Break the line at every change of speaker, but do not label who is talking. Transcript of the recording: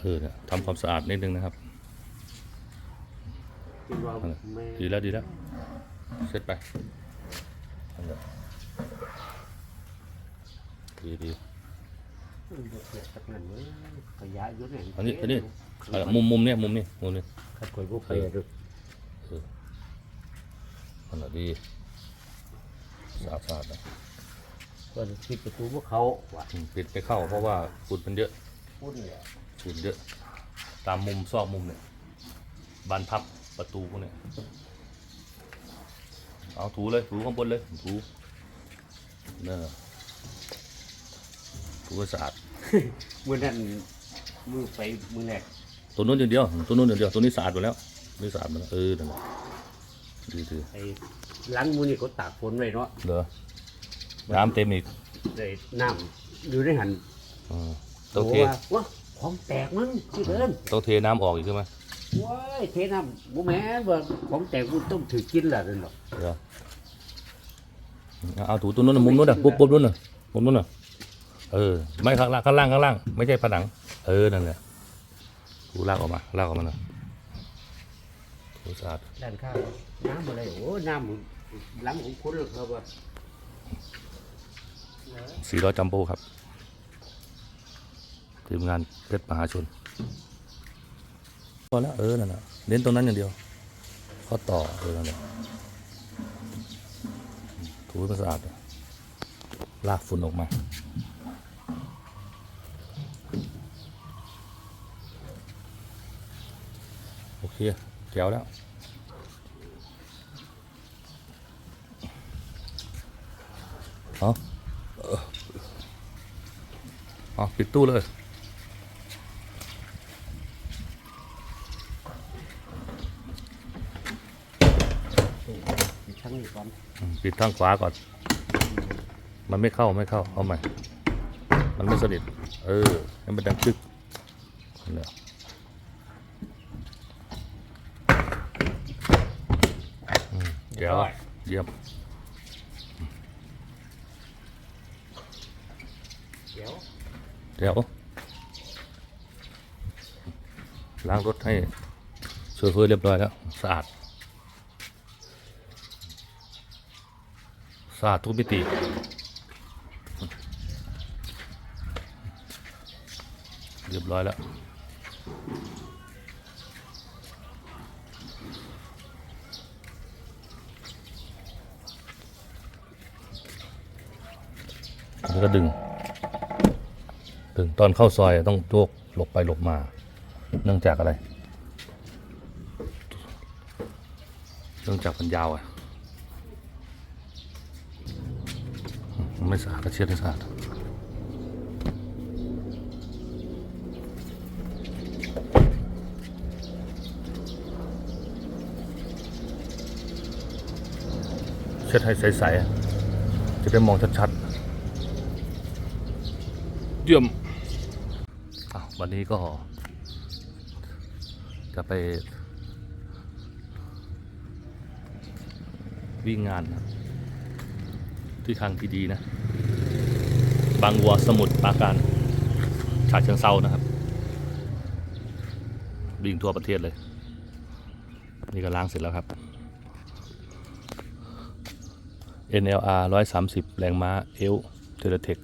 เออเนี่ยทำความสะอาดนิดนึงนะครับ
คิดว่าแม่
ดีแล้วดีแล้วเสร็จไปนั่นแหละดีดี
มันจะเกิดจากนั้นเว้ยขยะเยอะเนี่ย
อันนี้อันนี้เอาละมุมมุมเนี่ยมุมนี้มุมนี้
ขัดข่อยพวกไปดู
นั่นแหละดีสะอาดสะอาดนะ
ก็ปิดประตูพวกเขาว่ะ
อืมปิดไม่เข้าเพราะว่าฝุ่นมันเยอะ
พุ่นเนี่ย
ฝุ่นเยอะ ตามมุมซอกมุมเนี่ยบานพับประตูพวกเนี่ย เอาถูเลยถูข้างบนเลยถูเนอะถูให้สะอาด
มือนั้นมือไปมือแรก
ตัวนู้นอย่างเดียว ตัวนู้นอย่างเดียว ตัวนี้สะอาดหมดแล้วนี่สะอาดหมดแล้วเออนั่นแหละดีดี
ไอ้หล้างมือนี่เขาตากฝนไว้เนาะ
เหรอน้ำเต็มอีก
ได้น้ำอยู่ในหัน
อ่า ต้องเท
ว่าว้าของแตกมั้งที่เดิน
ต้องเทน้ำออกอีกใช่ไหม
ว้ายเทน้ำบุแม่นว่าของแตกกูต้องถือกินแหละนั่นหรอก
เหรอเอาถูตัวนู้นน่ะมุมนู้นน่ะปุ๊บปุ๊บนู้นน่ะมุมนู้นน่ะเออ ไม่ข้างล่างข้างล่างข้างล่าง ไม่ใช่ผนัง เออ นั่นแหละถูลากออกมาลากออกมาหน่อยถูสะอาด
ด้านข้างน้ำอะไรโอ้น้ำหลังของคุณหรอกครับว่า
สี่ร้อยจัมโบ้ครับ ทีมงานเพชรมหาชนพอแล้วเออนั่นแหละเน้นตรงนั้นอย่างเดียวข้อต่อเออนั่นแหละถูให้มันสะอาดลากฝุ่นออกมาโอเคแก้วแล้วเอาเออเอาปิดตู้เลย
ทั้งนี้ก่อน
อืมปิดทางขวาก่อน มันไม่เข้าไม่เข้าเอาใหม่ มันไม่สนิทเออให้มันดังตึกนั่นแหละอืมเดี๋ยวเยี่ยม
เดี๋ยว
เดี๋ยวล้างรถให้โชเฟอร์เรียบร้อยแล้ว สะอาด สะอาดทุกมิติ เรียบร้อยแล้วแล้วก็ดึง ถึงตอนเข้าซอยต้องโยกหลบไปหลบมา เนื่องจากอะไร เนื่องจากมันยาวอะมัน ไม่สะอาดก็เช็ดให้สะอาดเช็ดให้ใสๆอะจะได้มองชัดๆ เยี่ยมอะวันนี้ก็ จะไป วิ่งงานนะที่ทางพีดีนะ บางวัวสมุทรปราการฉาเชิงเซานะครับ วิ่งทั่วประเทศเลย นี่ก็ล้างเสร็จแล้วครับ NLR 130 แรงม้าเอลเทเลเทค